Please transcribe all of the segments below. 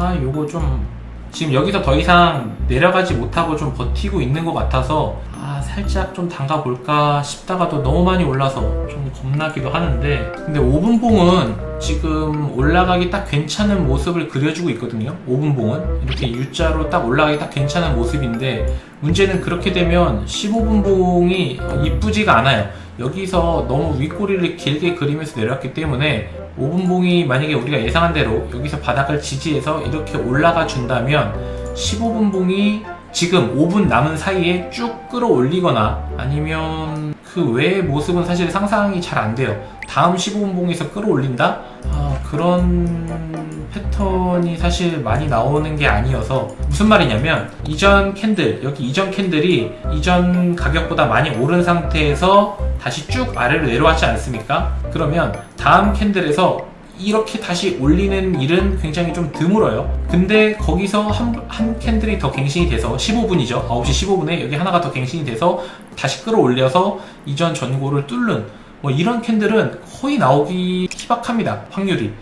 아 요거 좀 지금 여기서 더 이상 내려가지 못하고 좀 버티고 있는 것 같아서 아 살짝 좀 담가 볼까 싶다가도 너무 많이 올라서 좀 겁나기도 하는데 근데 5분봉은 지금 올라가기 딱 괜찮은 모습을 그려주고 있거든요 5분봉은. 이렇게 U자로 딱 올라가기 딱 괜찮은 모습인데 문제는 그렇게 되면 15분봉이 이쁘지가 않아요 여기서 너무 윗꼬리를 길게 그리면서 내려왔기 때문에 5분봉이 만약에 우리가 예상한 대로 여기서 바닥을 지지해서 이렇게 올라가 준다면 15분봉이 지금 5분 남은 사이에 쭉 끌어올리거나 아니면 그 외의 모습은 사실 상상이 잘 안 돼요. 다음 15분봉에서 끌어올린다? 아, 그런 패턴이 사실 많이 나오는 게 아니어서 무슨 말이냐면 이전 캔들, 여기 이전 캔들이 이전 가격보다 많이 오른 상태에서 다시 쭉 아래로 내려왔지 않습니까? 그러면 다음 캔들에서 이렇게 다시 올리는 일은 굉장히 좀 드물어요. 근데 거기서 한, 한 캔들이 더 갱신이 돼서 15분이죠. 9시 15분에 여기 하나가 더 갱신이 돼서 다시 끌어올려서 이전 전고를 뚫는 뭐 이런 캔들은 거의 나오기 희박합니다. 확률이.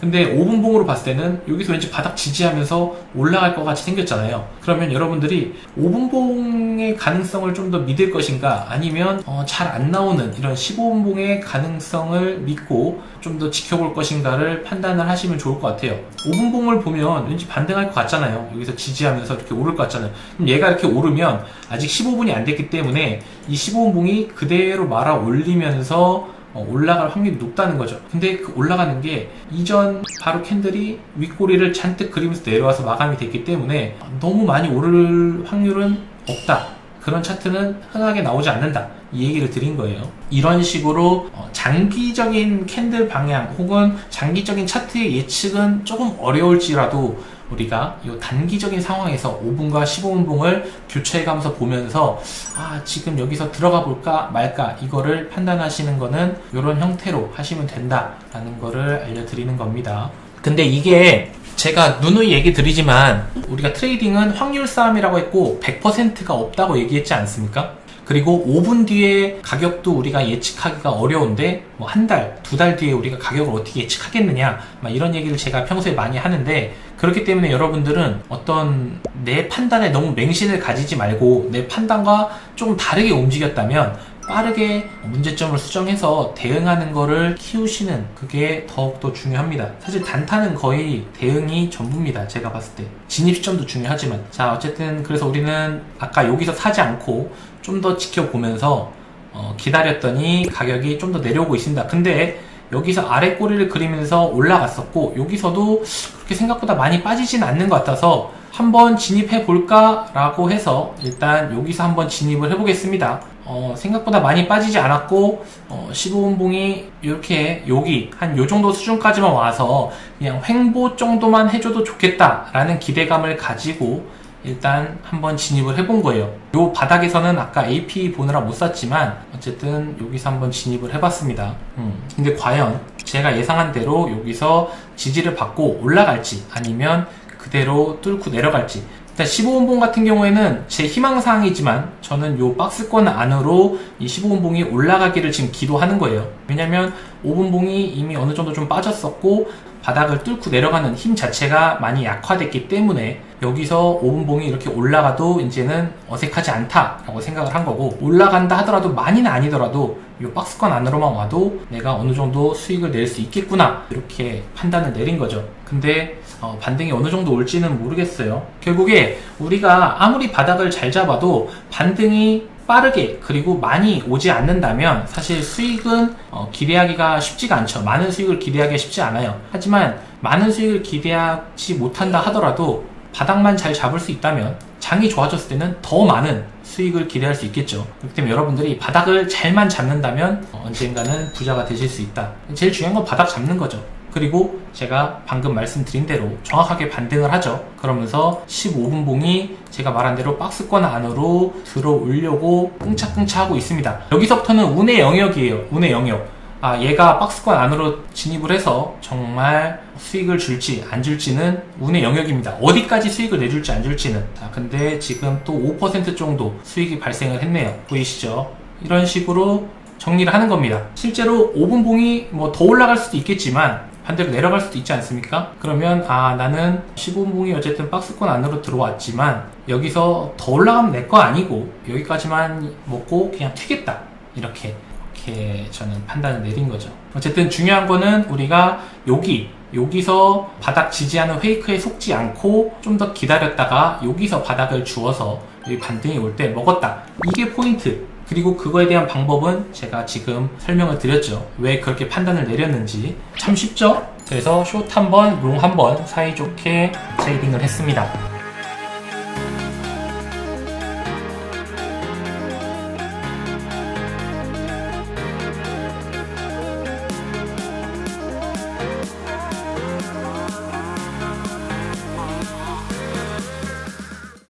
근데 5분봉으로 봤을 때는 여기서 왠지 바닥 지지하면서 올라갈 것 같이 생겼잖아요. 그러면 여러분들이 5분봉의 가능성을 좀 더 믿을 것인가 아니면 어, 잘 안 나오는 이런 15분봉의 가능성을 믿고 좀 더 지켜볼 것인가를 판단을 하시면 좋을 것 같아요. 5분봉을 보면 왠지 반등할 것 같잖아요. 여기서 지지하면서 이렇게 오를 것 같잖아요. 그럼 얘가 이렇게 오르면 아직 15분이 안 됐기 때문에 이 15분봉이 그대로 말아 올리면서 어, 올라갈 확률이 높다는 거죠. 근데 그 올라가는 게 이전 바로 캔들이 윗꼬리를 잔뜩 그리면서 내려와서 마감이 됐기 때문에 너무 많이 오를 확률은 없다. 그런 차트는 흔하게 나오지 않는다. 이 얘기를 드린 거예요. 이런 식으로 어, 장기적인 캔들 방향 혹은 장기적인 차트의 예측은 조금 어려울지라도 우리가 이 단기적인 상황에서 5분과 15분봉을 교체해가면서 보면서 아 지금 여기서 들어가 볼까 말까 이거를 판단하시는 거는 이런 형태로 하시면 된다라는 거를 알려드리는 겁니다. 근데 이게 제가 누누이 얘기 드리지만 우리가 트레이딩은 확률 싸움이라고 했고 100%가 없다고 얘기했지 않습니까? 그리고 5분 뒤에 가격도 우리가 예측하기가 어려운데 뭐 한 달, 두 달 뒤에 우리가 가격을 어떻게 예측하겠느냐 막 이런 얘기를 제가 평소에 많이 하는데 그렇기 때문에 여러분들은 어떤 내 판단에 너무 맹신을 가지지 말고 내 판단과 조금 다르게 움직였다면 빠르게 문제점을 수정해서 대응하는 거를 키우시는 그게 더욱더 중요합니다. 사실 단타는 거의 대응이 전부입니다. 제가 봤을 때. 진입 시점도 중요하지만. 자, 어쨌든 그래서 우리는 아까 여기서 사지 않고 좀 더 지켜보면서 어, 기다렸더니 가격이 좀 더 내려오고 있습니다. 근데 여기서 아래 꼬리를 그리면서 올라갔었고 여기서도 그렇게 생각보다 많이 빠지진 않는 것 같아서 한번 진입해 볼까 라고 해서 일단 여기서 한번 진입을 해 보겠습니다 어, 생각보다 많이 빠지지 않았고 어, 15분봉이 이렇게 여기 한 요 정도 수준까지만 와서 그냥 횡보 정도만 해줘도 좋겠다 라는 기대감을 가지고 일단 한번 진입을 해본 거예요. 요 바닥에서는 아까 AP 보느라 못 샀지만 어쨌든 여기서 한번 진입을 해봤습니다. 음, 근데 과연 제가 예상한 대로 여기서 지지를 받고 올라갈지 아니면 그대로 뚫고 내려갈지 일단 15분봉 같은 경우에는 제 희망사항이지만 저는 요 박스권 안으로 이 15분봉이 올라가기를 지금 기도하는 거예요. 왜냐면 5분봉이 이미 어느 정도 좀 빠졌었고 바닥을 뚫고 내려가는 힘 자체가 많이 약화됐기 때문에 여기서 5분봉이 이렇게 올라가도 이제는 어색하지 않다라고 생각을 한 거고 올라간다 하더라도 많이는 아니더라도 이 박스권 안으로만 와도 내가 어느 정도 수익을 낼 수 있겠구나 이렇게 판단을 내린 거죠. 근데 어, 반등이 어느 정도 올지는 모르겠어요. 결국에 우리가 아무리 바닥을 잘 잡아도 반등이 빠르게 그리고 많이 오지 않는다면 사실 수익은 어, 기대하기가 쉽지가 않죠. 많은 수익을 기대하기가 쉽지 않아요. 하지만 많은 수익을 기대하지 못한다 하더라도 바닥만 잘 잡을 수 있다면 장이 좋아졌을 때는 더 많은 수익을 기대할 수 있겠죠. 그렇기 때문에 여러분들이 바닥을 잘만 잡는다면 어, 언젠가는 부자가 되실 수 있다. 제일 중요한 건 바닥 잡는 거죠. 그리고 제가 방금 말씀드린 대로 정확하게 반등을 하죠. 그러면서 15분 봉이 제가 말한 대로 박스권 안으로 들어오려고 끙차끙차 하고 있습니다. 여기서부터는 운의 영역이에요. 운의 영역. 아, 얘가 박스권 안으로 진입을 해서 정말 수익을 줄지 안 줄지는 운의 영역입니다. 어디까지 수익을 내줄지 안 줄지는. 자, 근데 지금 또 5% 정도 수익이 발생을 했네요. 보이시죠? 이런 식으로 정리를 하는 겁니다. 실제로 5분봉이 뭐 더 올라갈 수도 있겠지만 반대로 내려갈 수도 있지 않습니까? 그러면 아 나는 15분봉이 어쨌든 박스권 안으로 들어왔지만 여기서 더 올라가면 내 거 아니고 여기까지만 먹고 그냥 튀겠다 이렇게 이렇게 저는 판단을 내린 거죠. 어쨌든 중요한 거는 우리가 여기 여기서 바닥 지지하는 페이크에 속지 않고 좀 더 기다렸다가 여기서 바닥을 주어서 여기 반등이 올 때 먹었다. 이게 포인트. 그리고 그거에 대한 방법은 제가 지금 설명을 드렸죠. 왜 그렇게 판단을 내렸는지. 참 쉽죠? 그래서 숏 한 번, 롱 한번 사이좋게 트레이딩을 했습니다.